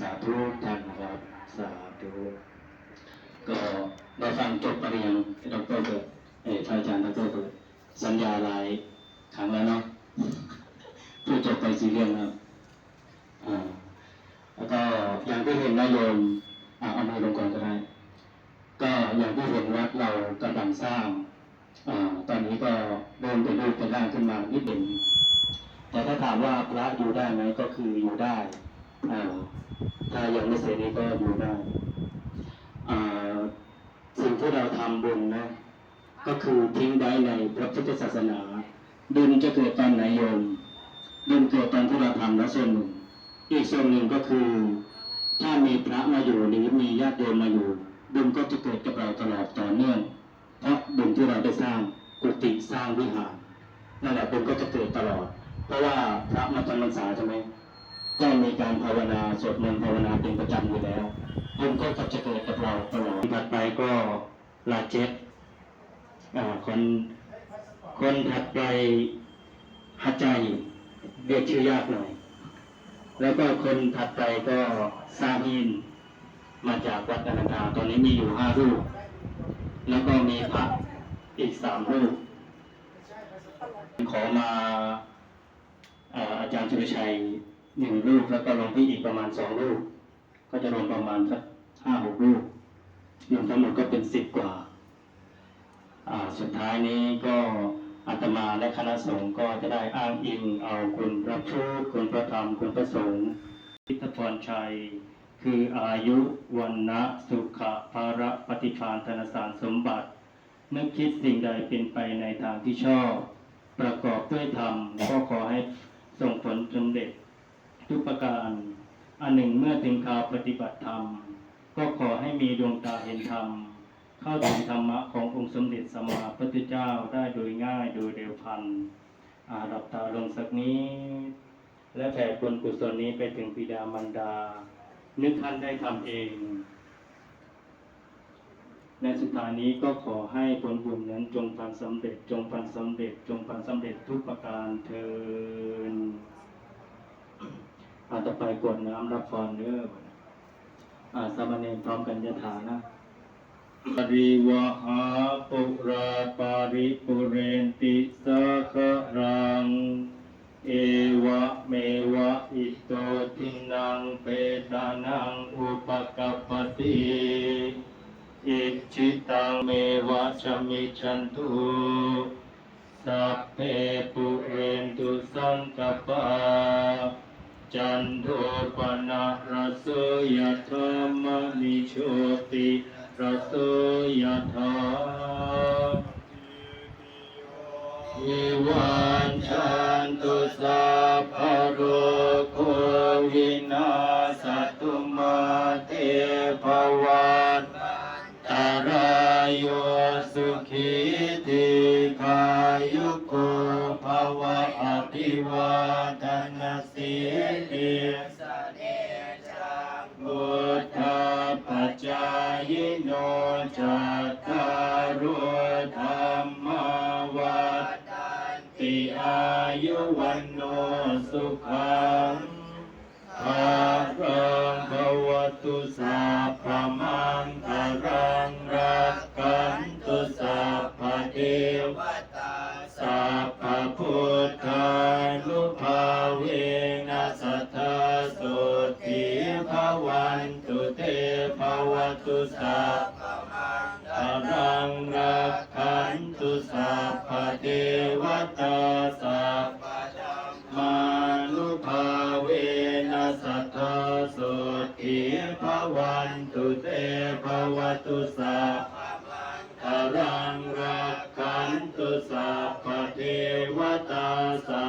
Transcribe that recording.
สาธุท่านนะครับ สาธุก็ได้ฟังจบปริญญาดรเกิดเออท่านอาจารย์ดรเกิดสัญญาหลายครั้งแล้วเนาะพูดจบไปสี่เรื่องแล้วอ่าแล้วก็อย่างที่เห็นนายโยมอ่าเอามาลงก่อนก็ได้ ก็อย่างที่เห็นวัดเรากำลังสร้างอาตอนนี้ก็เดินเป็นรูปเป็นร่างขึ้นมานิดหนึ่งแต่ถ้าถามว่าพระอยู่ได้ไหมก็คืออยู่ได้ ถ้ายังไม่เสนีก็อยู่ได้สิ่งที่เราทำบุญนะ ก็คือทิ้งไว้ในพระพุทธศาสนา บุญจะเกิดตอนไหนโยมบุญเกิดตอนที่เราทำแล้วส่วนหนึ่ง อีกส่วนหนึ่งก็คือ ถ้ามีพระมาอยู่หรือมีญาติโยมมาอยู่ บุญก็จะเกิดกับเราตลอดต่อเนื่อง เพราะบุญที่เราได้สร้างกุฏิสร้างวิหารนั่นแหละบุญก็จะเกิดตลอด เพราะว่าพระมาจำพรรษาใช่ไหม ก็มีการภาวนาสวดมนต์ภาวนาเป็นประจำอยู่แล้วบุญก็จะเกิดกับเราตลอดถัดไปก็ลาเจ็ดคนคนถัดไปฮัจใจเรียกชื่อยากหน่อย แล้วก็คนถัดไปก็ซาฮิน มาจากวัดอนันตาตอนนี้มีอยู่ห้ารูป แล้วก็มีพระอีกสามรูป ขอมาอาจารย์ชุรชัย หนึ่งรูปแล้วก็ลวงพี่อีกประมาณสองรูป ก็จะรวมประมาณสักห้าหกรูปรวมทั้งหมดก็เป็นสิบกว่าอ่า สุดท้ายนี้ก็อาตมาและคณะสงฆ์ก็จะได้อ้างอิงเอาคุณพระพุทธคุณพระธรรมคุณพระสงฆ์พิทพรชัย คืออายุวันนะสุขะภาระปฏิภาณธนสารสมบัตินึกคิดสิ่งใดเป็นไปในทางที่ชอบ ประกอบด้วยธรรมก็ขอให้ส่งผลสำเร็จ ทุกประการ อันหนึ่งเมื่อถึงคราวปฏิบัติธรรม ก็ขอให้มีดวงตาเห็นธรรม เข้าถึงธรรมะขององค์สมเด็จสัมมาพุทธเจ้าได้โดยง่ายโดยเร็วพันอาดับตาลงสักนี้ และแผ่บุญกุศลนี้ไปถึงบิดามารดา นึกท่านได้ทำเองในสุดท้ายนี้ก็ขอให้ผลบุญนั้นจงพันสำเร็จ จงพันสำเร็จ จงพันสำเร็จทุกประการเทินอาต่อไปกวดน้ำรับพรเด้ออาสามเณรพร้อมกันยะถานะปริวหาปุราปาริปุเรนติสาครัง เอวะเมวะอิโตทินังเปตานังอุปกัปปติอิจิตังเมวะชมิชันตุสัพเพปุเรนตุสังกปา จันโทปนะระโสยธามนิโชติระโสยธาวิวันชันตุสัพพะโรโควินาสตุมาเตภวัตตารายโยสุขีติขายุโกภวะอภิวาทนาสิลิสเนจังบุตตปัจจายโนจัตตารุธรรมวัฏันติอายุวันโนสุขังภารังภวตุสัพพมังคารังรักขันตุสัพพเทวต สัพพมังคารังรักขันตุสัพพเทวตาสัพพธัมานุภาเวนัสทธาสุติภวันตุเตภวตุสัพพมังคารังรักขันตุสัพพเทวตาสั